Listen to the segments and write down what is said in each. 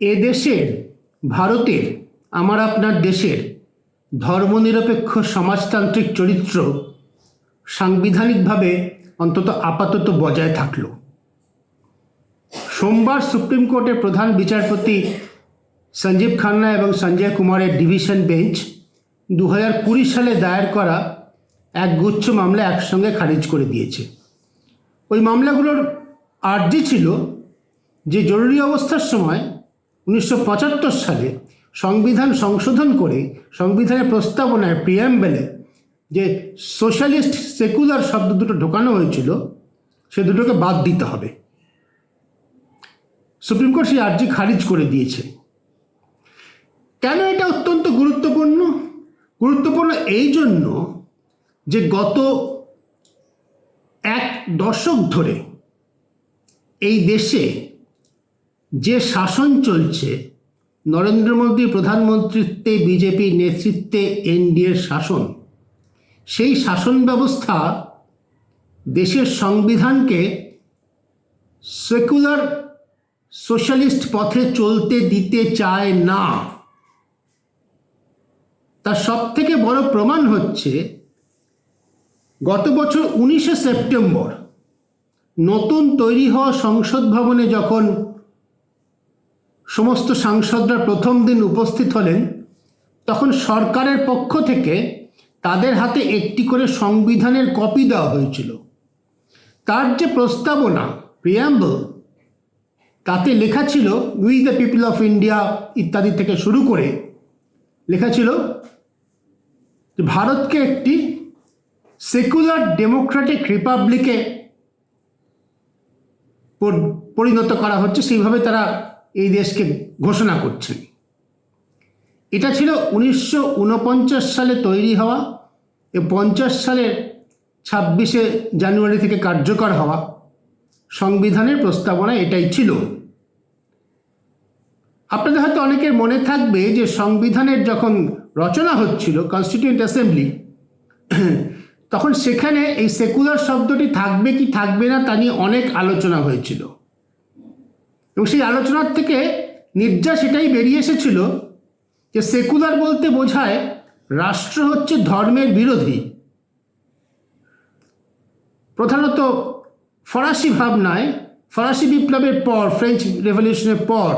এ দেশের, ভারতের, আমার আপনার দেশের ধর্মনিরপেক্ষ সমাজতান্ত্রিক চরিত্র সাংবিধানিকভাবে অন্তত আপাতত বজায় থাকল। সোমবার সুপ্রিম কোর্টের প্রধান বিচারপতি সঞ্জীব খান্না এবং সঞ্জয় কুমারের ডিভিশন বেঞ্চ দু হাজার কুড়ি সালে দায়ের করা এক গুচ্ছ মামলা একসঙ্গে খারিজ করে দিয়েছে। ওই মামলাগুলোর আর্জি ছিল যে জরুরি অবস্থার সময় উনিশশো পঁচাত্তর সালে সংবিধান সংশোধন করে সংবিধানের প্রস্তাবনায় প্রিয়াম্বেলে যে সোশ্যালিস্ট সেকুলার শব্দ দুটো ঢোকানো হয়েছিল, সে দুটোকে বাদ দিতে হবে। সুপ্রিম কোর্ট সেই আর্জি খারিজ করে দিয়েছে। কেন এটা অত্যন্ত গুরুত্বপূর্ণ? গুরুত্বপূর্ণ এই জন্য যে গত এক দশক ধরে এই দেশে যে শাসন চলছে, নরেন্দ্র মোদী প্রধানমন্ত্রীত্বে বিজেপির নেতৃত্বে এনডিএর শাসন, সেই শাসন ব্যবস্থা দেশের সংবিধানকে সেকুলার সোশ্যালিস্ট পথে চলতে দিতে চায় না। তার সব থেকে বড় প্রমাণ হচ্ছে, গত বছর উনিশে সেপ্টেম্বর নতুন তৈরি হওয়া সংসদ ভবনে যখন সমস্ত সাংসদরা প্রথম দিন উপস্থিত হলেন, তখন সরকারের পক্ষ থেকে তাদের হাতে একটি করে সংবিধানের কপি দেওয়া হয়েছিল। তার যে প্রস্তাবনা প্রিয়াম্বল তাতে লেখা ছিল we the people of India ইত্যাদি থেকে শুরু করে লেখা ছিল ভারতকে একটি সেকুলার ডেমোক্রেটিক রিপাবলিকে পরিণত করা হচ্ছে। সেইভাবে তারা এই দেশকে ঘোষণা করছেন এটা ছিল উনিশশো উনপঞ্চাশ সালে তৈরি হওয়া এ পঞ্চাশ সালের ছাব্বিশে জানুয়ারি থেকে কার্যকর হওয়া সংবিধানের প্রস্তাবনা এটাই ছিল। আপনাদের হয়তো অনেকের মনে থাকবে যে সংবিধানের যখন রচনা হচ্ছিল কনস্টিটিউয়েন্ট অ্যাসেম্বলি তখন সেখানে এই সেকুলার শব্দটি থাকবে কি থাকবে না তা নিয়ে অনেক আলোচনা হয়েছিল। এবং সেই আলোচনার থেকে নির্যাস এটাই বেরিয়ে এসেছিল যে সেকুলার বলতে বোঝায় রাষ্ট্র হচ্ছে ধর্মের বিরোধী। প্রধানত ফরাসি ভাবনায়, ফরাসি বিপ্লবের পর ফ্রেঞ্চ রেভলিউশনের পর,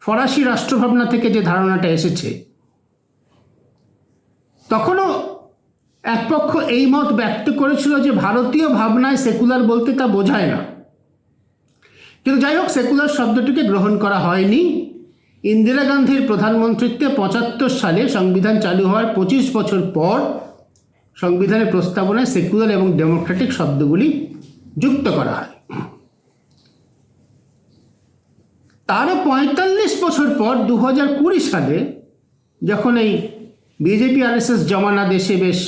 ফরাসি রাষ্ট্রভাবনা থেকে যে ধারণাটা এসেছে। তখনও এক পক্ষ এই মত ব্যক্ত করেছিল যে ভারতীয় ভাবনায় সেকুলার বলতে তা বোঝায় না। কিন্তু যাই হোক, সেকুলার শব্দটিকে গ্রহণ করা হয়নি। ইন্দিরা গান্ধীর প্রধানমন্ত্রীত্বে পঁচাত্তর সালে সংবিধান চালু হওয়ার পঁচিশ বছর পর সংবিধানের প্রস্তাবনায় সেকুলার এবং ডেমোক্রেটিক শব্দগুলি যুক্ত করা হয়। তারও পঁয়তাল্লিশ বছর পর দু হাজার কুড়ি সালে যখন এই বিজেপি, আরএসএস জমানা দেশে বেশ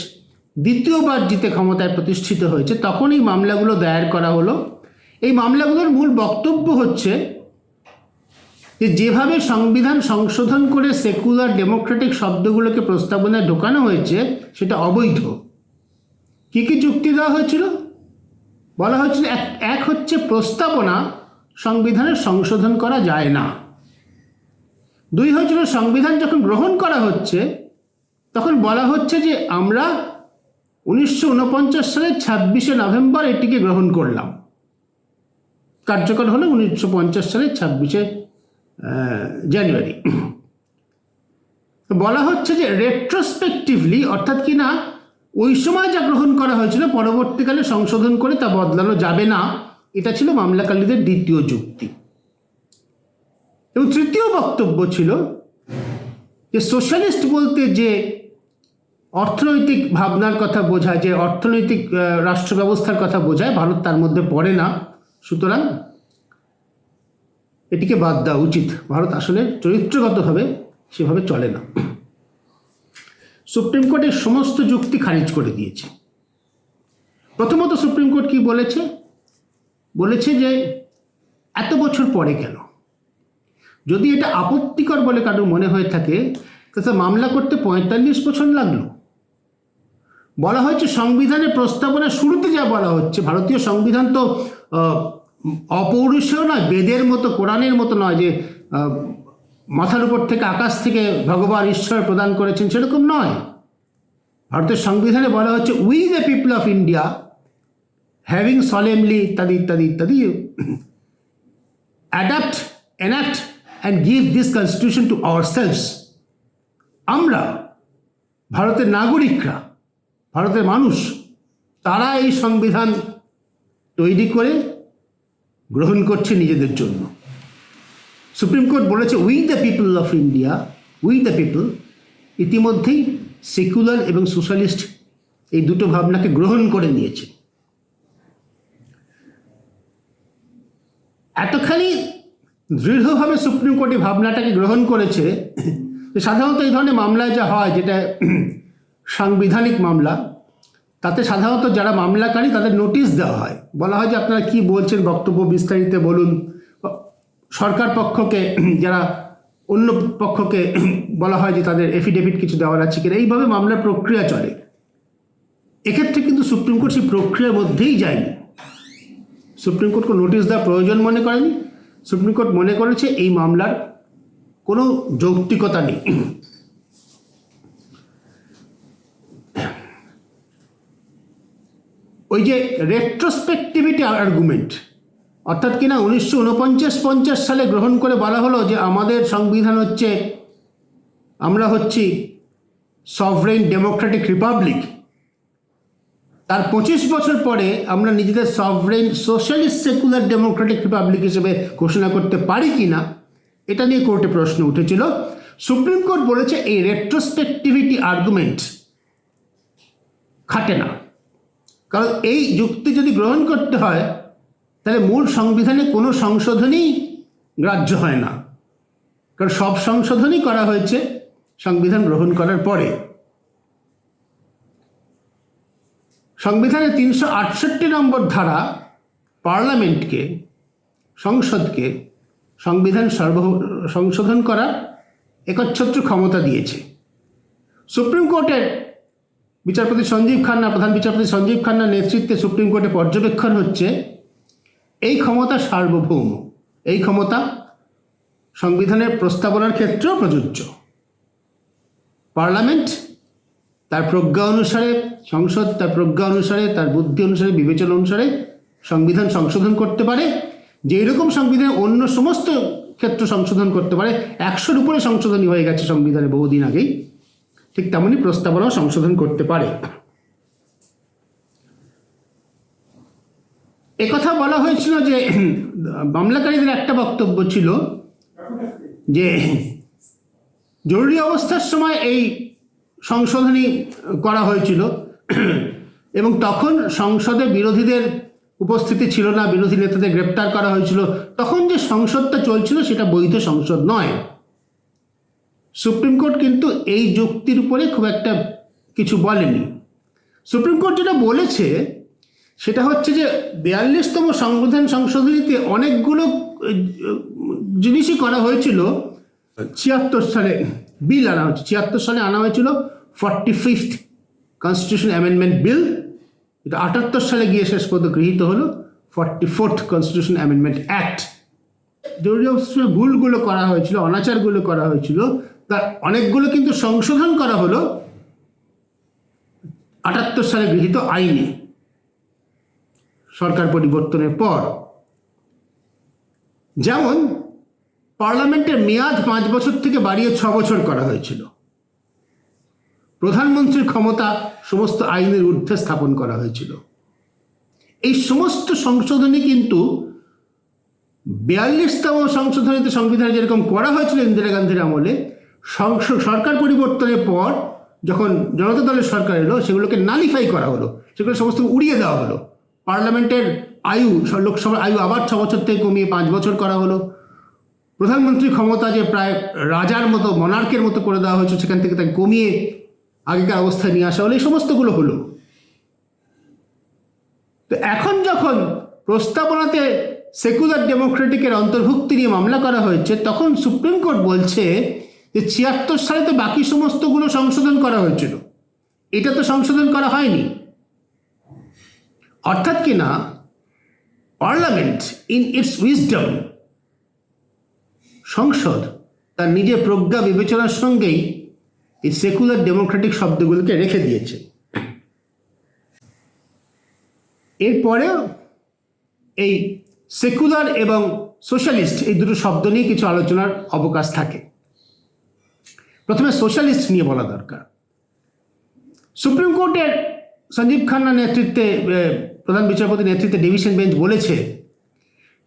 দ্বিতীয়বার জিতে ক্ষমতায় প্রতিষ্ঠিত হয়েছে তখন এই মামলাগুলো দায়ের করা হলো। এই মামলাগুলোর মূল বক্তব্য হচ্ছে যে যেভাবে সংবিধান সংশোধন করে সেকুলার ডেমোক্রেটিক শব্দগুলোকে প্রস্তাবনায় ঢোকানো হয়েছে, সেটা অবৈধ। কী কী যুক্তি দেওয়া হয়েছিল? বলা হয়েছিল এক এক হচ্ছে প্রস্তাবনা সংবিধানের সংশোধন করা যায় না। দুই হয়েছিল সংবিধান যখন গ্রহণ করা হচ্ছে, তখন বলা হচ্ছে যে আমরা উনিশশো উনপঞ্চাশ সালের ছাব্বিশে নভেম্বর এটিকে গ্রহণ করলাম। কার্যকর হলো উনিশশো পঞ্চাশ সালের ছাব্বিশে জানুয়ারি। বলা হচ্ছে যে রেট্রোস্পেকটিভলি অর্থাৎ কি না ওই সময় যা গ্রহণ করা হয়েছিল, পরবর্তীকালে সংশোধন করে তা বদলানো যাবে না, এটা ছিল মামলাকারীদের দ্বিতীয় যুক্তি। এবং তৃতীয় বক্তব্য ছিল যে সোশ্যালিস্ট বলতে যে অর্থনৈতিক ভাবনার কথা বোঝায়, যে অর্থনৈতিক রাষ্ট্র ব্যবস্থার কথা বোঝায়, ভারত তার মধ্যে পড়ে না। সুতরাং এটিকে বাদ দেওয়া উচিত। ভারত আসলে চরিত্রগতভাবে সেভাবে চলে না। সুপ্রিম কোর্টের সমস্ত যুক্তি খারিজ করে দিয়েছে। প্রথমত সুপ্রিম কোর্ট কি বলেছে? বলেছে যে এত বছর পরে কেন? যদি এটা আপত্তিকর বলে কারও মনে হয়ে থাকে তাতে মামলা করতে পঁয়তাল্লিশ বছর লাগল। বলা হয়েছে সংবিধানের প্রস্তাবনা শুরুতে যা বলা হচ্ছে, ভারতীয় সংবিধান তো অপৌরুষেও নয়, বেদের মতো, কোরআনের মতো নয় যে মাথার উপর থেকে আকাশ থেকে ভগবান ঈশ্বর প্রদান করেছেন, সেরকম নয়। ভারতের সংবিধানে বলা হচ্ছে we the people of India having solemnly ইত্যাদি ইত্যাদি ইত্যাদি adopt enact and give this constitution to ourselves আমরা, ভারতের নাগরিকরা, ভারতের মানুষ, তারা এই সংবিধান তৈরি করে গ্রহণ করছে নিজেদের জন্য। সুপ্রিম কোর্ট বলেছে we the people of India we the people ইতিমধ্যেই সেকুলার এবং সোশ্যালিস্ট এই দুটো ভাবনাকে গ্রহণ করে নিয়েছে। এতখানি দৃঢ়ভাবে সুপ্রিম কোর্ট এই ভাবনাটাকে গ্রহণ করেছে সাধারণত এই ধরনের মামলায় যা হয়, যেটা সাংবিধানিক মামলা তাতে সাধারণত যারা মামলাকারী তাদের নোটিশ দেওয়া হয়। বলা হয় যে আপনারা কি বলছেন, বক্তব্য বিস্তারিত বলুন। সরকার পক্ষকে, যারা অন্য পক্ষকে বলা হয় যে তাদের এফিডেভিট কিছু দেওয়ার আছে কিনা, এইভাবে মামলার প্রক্রিয়া চলে। এক্ষেত্রে কিন্তু সুপ্রিম কোর্ট সেই প্রক্রিয়ার মধ্যেই যায়নি। সুপ্রিম কোর্ট কোনো নোটিশ দেওয়ার প্রয়োজন মনে করেনি। সুপ্রিম কোর্ট মনে করেছে এই মামলার কোনো যৌক্তিকতা নেই। ওই যে রেট্রোস্পেক্টিভিটি আর্গুমেন্ট অর্থাৎ কিনা উনিশশো উনপঞ্চাশ পঞ্চাশ সালে গ্রহণ করে বলা হলো যে আমাদের সংবিধান হচ্ছে, আমরা হচ্ছি সভরেন ডেমোক্রেটিক রিপাবলিক তার পঁচিশ বছর পরে আমরা নিজেদের sovereign socialist secular democratic republic হিসেবে ঘোষণা করতে পারি কি না এটা নিয়ে কোর্টে প্রশ্ন উঠেছিল। সুপ্রিম কোর্ট বলেছে এই রেট্রোস্পেক্টিভিটি আর্গুমেন্ট খাটে না। কারণ এই যুক্তি যদি গ্রহণ করতে হয়, তাহলে মূল সংবিধানে কোনো সংশোধনই গ্রাহ্য হয় না। কারণ সব সংশোধনই করা হয়েছে সংবিধান গ্রহণ করার পরে। সংবিধানের তিনশো আটষট্টি নম্বর ধারা পার্লামেন্টকে, সংসদকে সংবিধান সর্ব, সংশোধন করার একচ্ছত্র ক্ষমতা দিয়েছে। সুপ্রিম কোর্টের বিচারপতি সঞ্জীব খান্না, প্রধান বিচারপতি সঞ্জীব খান্নার নেতৃত্বে সুপ্রিম কোর্টে পর্যবেক্ষণ হচ্ছে, এই ক্ষমতা সার্বভৌম, এই ক্ষমতা সংবিধানের প্রস্তাবনার ক্ষেত্রেও প্রযোজ্য। পার্লামেন্ট তার প্রজ্ঞা অনুসারে, সংসদ তার প্রজ্ঞা অনুসারে, তার বুদ্ধি অনুসারে, বিবেচনা অনুসারে সংবিধান সংশোধন করতে পারে যে এরকম সংবিধান অন্য সমস্ত ক্ষেত্র সংশোধন করতে পারে, একশোর উপরে সংশোধনী হয়ে গেছে সংবিধানে বহুদিন আগেই। ঠিক তেমনই প্রস্তাবনাও সংশোধন করতে পারে। একথা বলা হয়েছিল যে, মামলাকারীদের একটা বক্তব্য ছিল যে, জরুরি অবস্থার সময় এই সংশোধনী করা হয়েছিল এবং তখন সংসদে বিরোধীদের উপস্থিতি ছিল না, বিরোধী নেতাদের গ্রেপ্তার করা হয়েছিল। তখন যে সংসদটা চলছিল সেটা বৈধ সংসদ নয়। সুপ্রিম কোর্ট কিন্তু এই যুক্তির উপরে খুব একটা কিছু বলেনি। সুপ্রিম কোর্ট যেটা বলেছে, সেটা হচ্ছে যে বিয়াল্লিশতম সংবিধান সংশোধনীতে অনেকগুলো জিনিসই করা হয়েছিল। ছিয়াত্তর সালে বিল আনা হয়েছে, ছিয়াত্তর সালে আনা হয়েছিল forty fifth constitution amendment bill. এটা আটাত্তর সালে গিয়ে শেষ পর্যন্ত গৃহীত হলো, forty fourth constitution amendment act. জরুরি অবস্থায় ভুলগুলো করা হয়েছিল, অনাচারগুলো করা হয়েছিল। তার অনেকগুলো কিন্তু সংশোধন করা হলো আটাত্তর সালে গৃহীত আইনে। সরকার পরিবর্তনের পর। যেমন, পার্লামেন্টের মেয়াদ পাঁচ বছর থেকে বাড়িয়ে ছ বছর করা হয়েছিল। প্রধানমন্ত্রীর ক্ষমতা সমস্ত আইনের ঊর্ধ্বে স্থাপন করা হয়েছিল। এই সমস্ত সংশোধনী কিন্তু বিয়াল্লিশতম সংশোধনীতে সংবিধানে যেরকম করা হয়েছিল ইন্দিরা গান্ধীর আমলে সংস- সরকার পরিবর্তনের পর যখন জনতা দলের সরকার এলো, সেগুলোকে নালিফাই করা হলো। সেগুলো সমস্ত উড়িয়ে দেওয়া হলো। পার্লামেন্টের আয়ু লোকসভার আয়ু আবার ছ বছর থেকে কমিয়ে পাঁচ বছর করা হলো। প্রধানমন্ত্রী ক্ষমতা যে প্রায় রাজার মতো মনার্কের মতো করে দেওয়া হয়েছে, সেখান থেকে তাকে কমিয়ে আগেকার অবস্থায় নিয়ে আসা হলো। এই সমস্তগুলো হলো। তো এখন যখন প্রস্তাবনাতে সেকুলার ডেমোক্রেটিকের অন্তর্ভুক্তি নিয়ে মামলা করা হয়েছে, তখন সুপ্রিম কোর্ট বলছে যে ছিয়াত্তর সালে তো বাকি সমস্তগুলো সংশোধন করা হয়েছিল। এটা তো সংশোধন করা হয়নি। অর্থাৎ কি না, পার্লামেন্ট ইন ইটস উইজডম, সংসদ তার নিজের প্রজ্ঞা বিবেচনার সঙ্গেই এই সেকুলার ডেমোক্রেটিক শব্দগুলোকে রেখে দিয়েছে। এরপরেও এই সেকুলার এবং সোশ্যালিস্ট এই দুটো শব্দ নিয়ে কিছু আলোচনার অবকাশ থাকে। প্রথমে সোশ্যালিস্ট নিয়ে বলা দরকার। সুপ্রিম কোর্টের সঞ্জীব খান্নার নেতৃত্বে প্রধান বিচারপতির নেতৃত্বে ডিভিশন বেঞ্চ বলেছে,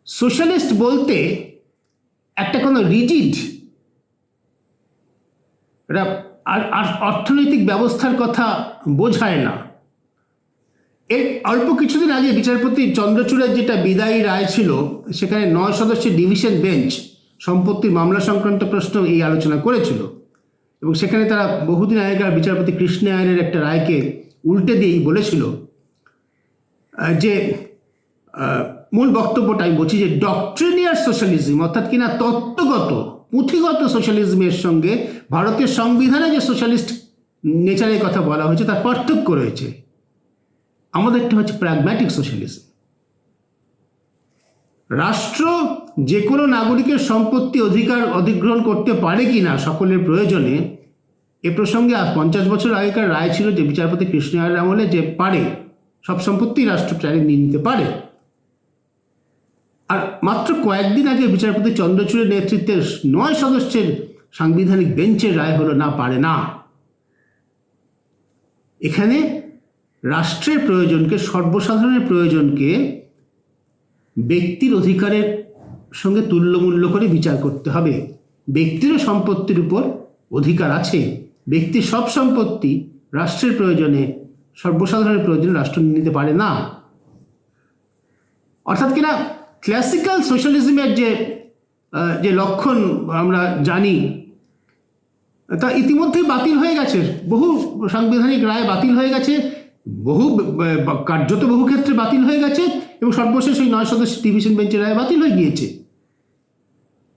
সোশ্যালিস্ট বলতে একটা কোনো রিজিড, এটা অর্থনৈতিক ব্যবস্থার কথা বোঝায় না। এর অল্প কিছুদিন আগে বিচারপতি চন্দ্রচূড়ের যেটা বিদায়ী রায় ছিল, সেখানে নয় সদস্যের ডিভিশন বেঞ্চ সম্পত্তির মামলা সংক্রান্ত প্রশ্ন এই আলোচনা করেছিল। এবং সেখানে তারা বহুদিন আগেকার বিচারপতি কৃষ্ণ আয়নের একটা রায়কে উল্টে দিয়েই বলেছিল যে মূল বক্তব্যটা আমি বলছি যে ডক্ট্রিনিয়ার সোশ্যালিজম অর্থাৎ কিনা তত্ত্বগত, পুঁথিগত সোশ্যালিজমের সঙ্গে ভারতের সংবিধানে যে সোশ্যালিস্ট নেচারের কথা বলা হয়েছে, তার পার্থক্য রয়েছে। আমাদেরটা হচ্ছে প্র্যাগম্যাটিক সোশ্যালিজম রাষ্ট্র যে কোনো নাগরিকের সম্পত্তি অধিকার অধিগ্রহণ করতে পারে কি না সকলের প্রয়োজনে, এ প্রসঙ্গে আজ পঞ্চাশ বছর আগেকার রায় ছিল যে বিচারপতি কৃষ্ণায়ের আমলে যে পারে, সব সম্পত্তি রাষ্ট্র চাইলে নিয়ে নিতে পারে। আর মাত্র কয়েকদিন আগে বিচারপতি চন্দ্রচূড়ের নেতৃত্বে নয় সদস্যের সাংবিধানিক বেঞ্চের রায় হলো না পারে না। এখানে রাষ্ট্রের প্রয়োজনকে, সর্বসাধারণের প্রয়োজনকে ব্যক্তির অধিকারের সঙ্গে তুল্যমূল্য করে বিচার করতে হবে। ব্যক্তিরও সম্পত্তির উপর অধিকার আছে। ব্যক্তির সব সম্পত্তি রাষ্ট্রের প্রয়োজনে, সর্বসাধারণের প্রয়োজনে রাষ্ট্র নিতে পারে না। অর্থাৎ কিনা ক্লাসিক্যাল সোশ্যালিজমের যে যে লক্ষণ আমরা জানি, তা ইতিমধ্যেই বাতিল হয়ে গেছে। বহু সাংবিধানিক রায় বাতিল হয়ে গেছে। বহু কার্যত বহু ক্ষেত্রে বাতিল হয়ে গেছে এবং সর্বশেষ ওই নয় সদস্য ডিভিশন বেঞ্চের রায় বাতিল হয়ে গিয়েছে।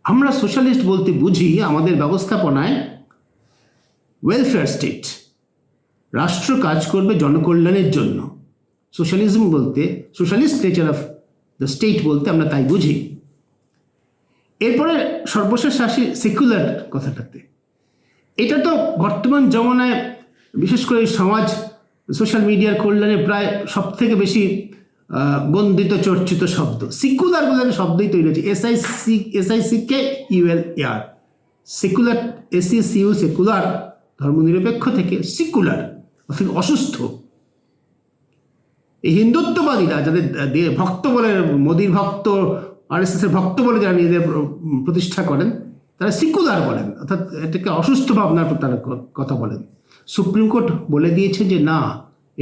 আমরা সোশ্যালিস্ট বলতে বুঝি আমাদের ব্যবস্থাপনায় ওয়েলফেয়ার স্টেট রাষ্ট্র কাজ করবে জনকল্যাণের জন্য। সোশ্যালিজম বলতে, socialist nature of the state বলতে আমরা তাই বুঝি। এরপরে সর্বশেষ আসি সেকুলার কথাটাতে। এটা তো বর্তমান জমানায় বিশেষ করে সমাজ সোশ্যাল মিডিয়ার কল্যাণে প্রায় সব থেকে বেশি বন্দিত চর্চিত শব্দ। সিকুলার বলে শব্দই তৈরি হয়েছে। S I C S I C K U L A R secular S C C U secular ধর্মনিরপেক্ষ থেকে সিকুলার অর্থাৎ অসুস্থ। এই হিন্দুত্ববাদীরা যাদের ভক্ত বলে, মোদির ভক্ত আর এস ভক্ত বলে যারা নিজেদের প্রতিষ্ঠা করেন, তারা সিকুলার বলেন। অর্থাৎ এটাকে অসুস্থ ভাবনার তারা কথা বলেন। সুপ্রিম কোর্ট বলে দিয়েছে যে না,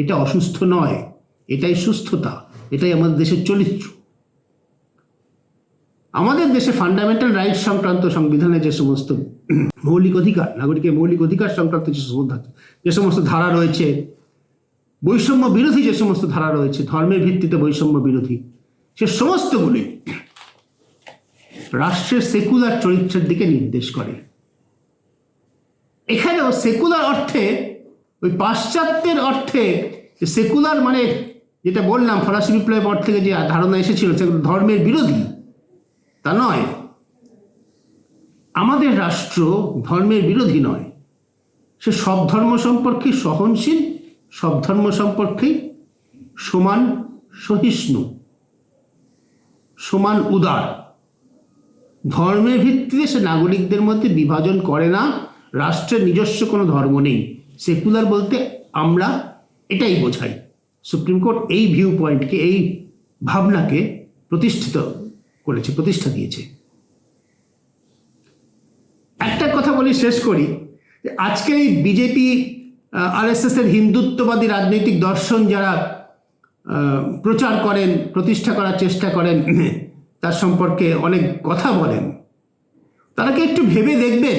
এটা অসুস্থ নয়, এটাই সুস্থতা, এটাই আমাদের দেশের চরিত্র। আমাদের দেশে ফান্ডামেন্টাল রাইটস সংক্রান্ত সংবিধানে যে সমস্ত মৌলিক অধিকার, নাগরিকের মৌলিক অধিকার সংক্রান্ত যে সমস্ত যে সমস্ত ধারা রয়েছে, বৈষম্য বিরোধী যে সমস্ত ধারা রয়েছে, ধর্মের ভিত্তিতে বৈষম্য বিরোধী, সে সমস্তগুলি রাষ্ট্রের সেকুলার চরিত্রের দিকে নির্দেশ করে। এখানেও সেকুলার অর্থে, ওই পাশ্চাত্যের অর্থে সেকুলার মানে যেটা বললাম, ফরাসি বিপ্লবের পর থেকে যে ধারণা এসেছিল সেগুলো ধর্মের বিরোধী। তা নয়। আমাদের রাষ্ট্র ধর্মের বিরোধী নয়। সে সব ধর্ম সম্পর্কে সহনশীল, সব ধর্ম সম্পর্কেই সমান সহিষ্ণু, সমান উদার। ধর্মের ভিত্তিতে সে নাগরিকদের মধ্যে বিভাজন করে না। রাষ্ট্রের নিজস্ব কোনো ধর্ম নেই। সেকুলার বলতে আমরা এটাই বোঝাই। সুপ্রিম কোর্ট এই ভিউ পয়েন্টকে এই ভাবনাকে প্রতিষ্ঠিত করেছে, প্রতিষ্ঠা দিয়েছে। একটা কথা বলি, শেষ করি। যে আজকে এই বিজেপি আরএসএস এর হিন্দুত্ববাদী রাজনৈতিক দর্শন যারা প্রচার করেন, প্রতিষ্ঠা করার চেষ্টা করেন, তার সম্পর্কে অনেক কথা বলেন। তারা কি একটু ভেবে দেখবেন?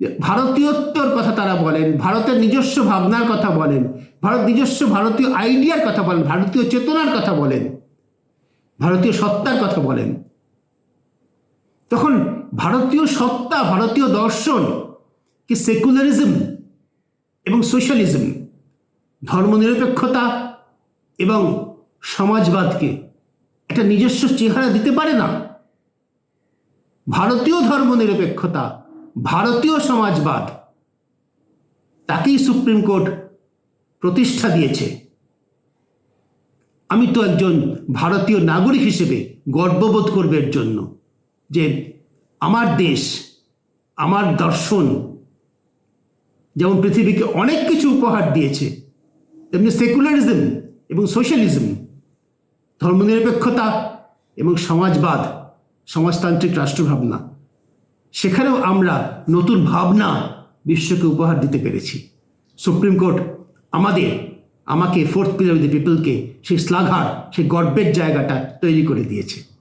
ভারতীয়ত্বর কথা তারা বলেন, ভারতের নিজস্ব ভাবনার কথা বলেন, ভারত নিজস্ব ভারতীয় আইডিয়ার কথা বলেন, ভারতীয় চেতনার কথা বলেন, ভারতীয় সত্তার কথা বলেন। তখন ভারতীয় সত্তা, ভারতীয় দর্শন কি সেকুলারিজম এবং সোশ্যালিজম, ধর্মনিরপেক্ষতা এবং সমাজবাদকে একটা নিজস্ব চেহারা দিতে পারে না? ভারতীয় ধর্মনিরপেক্ষতা ভারতীয় সমাজবাদ, তাকেই সুপ্রিম কোর্ট প্রতিষ্ঠা দিয়েছে। আমি তো একজন ভারতীয় নাগরিক হিসেবে গর্ববোধ করবে এর জন্য যে আমার দেশ, আমার দর্শন যেমন পৃথিবীকে অনেক কিছু উপহার দিয়েছে, তেমনি সেকুলারিজম এবং সোশ্যালিজম, ধর্মনিরপেক্ষতা এবং সমাজবাদ, সমাজতান্ত্রিক রাষ্ট্রভাবনা। সেখানেও আমরা নতুন ভাবনা বিশ্বকে উপহার দিতে পেরেছি। সুপ্রিম কোর্ট আমাদের, আমাকে ফোর্থ পিলার অফ পিপলকে সেই শ্লাঘার, সেই গর্বের জায়গাটা তৈরি করে দিয়েছে।